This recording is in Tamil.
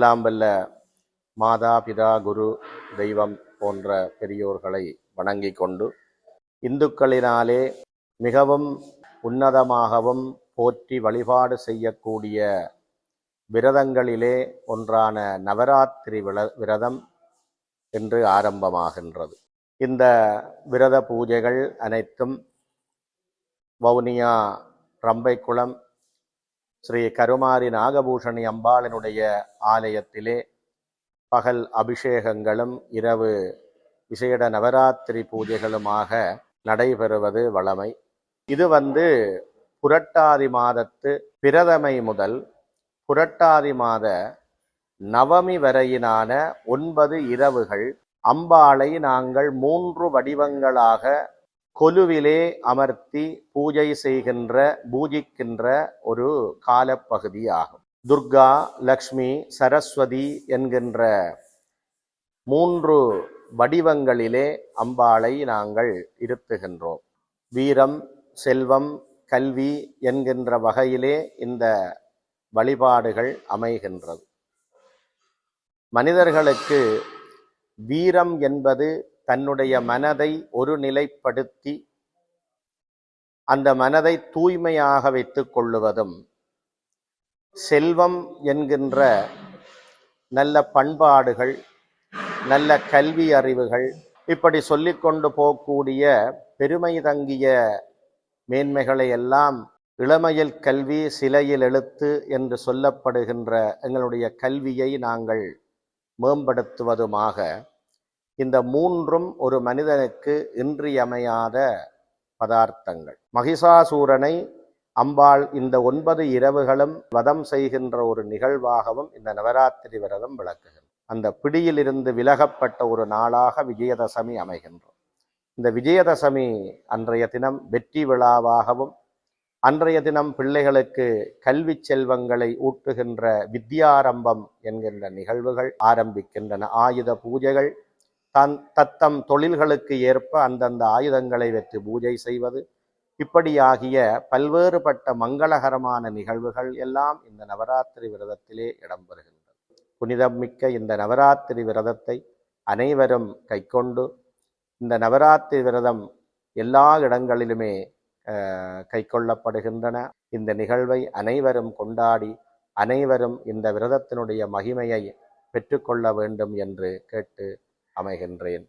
எல்லாம் வல்ல மாதா பிதா குரு தெய்வம் போன்ற பெரியோர்களை வணங்கிக் கொண்டு இந்துக்களினாலே மிகவும் உன்னதமாகவும் போற்றி வழிபாடு செய்யக்கூடிய விரதங்களிலே ஒன்றான நவராத்திரி விர விரதம் என்று ஆரம்பமாகின்றது. இந்த விரத பூஜைகள் அனைத்தும் வவுனியா ரம்பைக்குளம் ஸ்ரீ கருமாரி நாகபூஷணி அம்பாளினுடைய ஆலயத்திலே பகல் அபிஷேகங்களும் இரவு விசேட நவராத்திரி பூஜைகளுமாக நடைபெறுவது வழமை. இது வந்து புரட்டாதி மாதத்து பிரதமை முதல் புரட்டாதி மாத நவமி வரையினான ஒன்பது இரவுகள். அம்பாளை நாங்கள் மூன்று வடிவங்களாக கொலுவிலே அமர்த்தி பூஜை செய்கின்ற பூஜிக்கின்ற ஒரு காலப்பகுதி ஆகும். துர்கா லக்ஷ்மி சரஸ்வதி என்கின்ற மூன்று வடிவங்களிலே அம்பாளை நாங்கள் இருத்துகின்றோம். வீரம் செல்வம் கல்வி என்கின்ற வகையிலே இந்த வழிபாடுகள் அமைகின்றது. மனிதர்களுக்கு வீரம் என்பது தன்னுடைய மனதை ஒரு நிலைப்படுத்தி அந்த மனதை தூய்மையாக வைத்துக் கொள்ளுவதும் செல்வம் என்கின்ற நல்ல பண்பாடுகள் நல்ல கல்வி அறிவுகள் இப்படி சொல்லிக்கொண்டு போகக்கூடிய பெருமை தங்கிய மேன்மைகளை எல்லாம் இளமையில் கல்வி சிலையில் எழுத்து என்று சொல்லப்படுகின்ற எங்களுடைய கல்வியை நாங்கள் மேம்படுத்துவதுமாக இந்த மூன்றும் ஒரு மனிதனுக்கு இன்றியமையாத பதார்த்தங்கள். மகிஷாசூரனை அம்பாள் இந்த ஒன்பது இரவுகளும் வதம் செய்கின்ற ஒரு நிகழ்வாகவும் இந்த நவராத்திரி விரதம் விளக்குகிறது. அந்த பிடியிலிருந்து விலகப்பட்ட ஒரு நாளாக விஜயதசமி அமைகின்றது. இந்த விஜயதசமி அன்றைய தினம் வெற்றி விழாவாகவும் அன்றைய தினம் பிள்ளைகளுக்கு கல்வி செல்வங்களை ஊட்டுகின்ற வித்யாரம்பம் என்கின்ற நிகழ்வுகள் ஆரம்பிக்கின்றன. ஆயுத பூஜைகள் தன் தத்தம் தொழில்களுக்கு ஏற்ப அந்தந்த ஆயுதங்களை வெற்றி பூஜை செய்வது. இப்படியாகிய பல்வேறுபட்ட மங்களகரமான நிகழ்வுகள் எல்லாம் இந்த நவராத்திரி விரதத்திலே இடம்பெறுகின்றது புனிதம் மிக்க இந்த நவராத்திரி விரதத்தை அனைவரும் கைக்கொண்டு இந்த நவராத்திரி விரதம் எல்லா இடங்களிலுமே கை கொள்ளப்படுகின்றன இந்த நிகழ்வை அனைவரும் கொண்டாடி அனைவரும் இந்த விரதத்தினுடைய மகிமையை பெற்றுக்கொள்ள வேண்டும் என்று கேட்டு அமைகின்றேன்.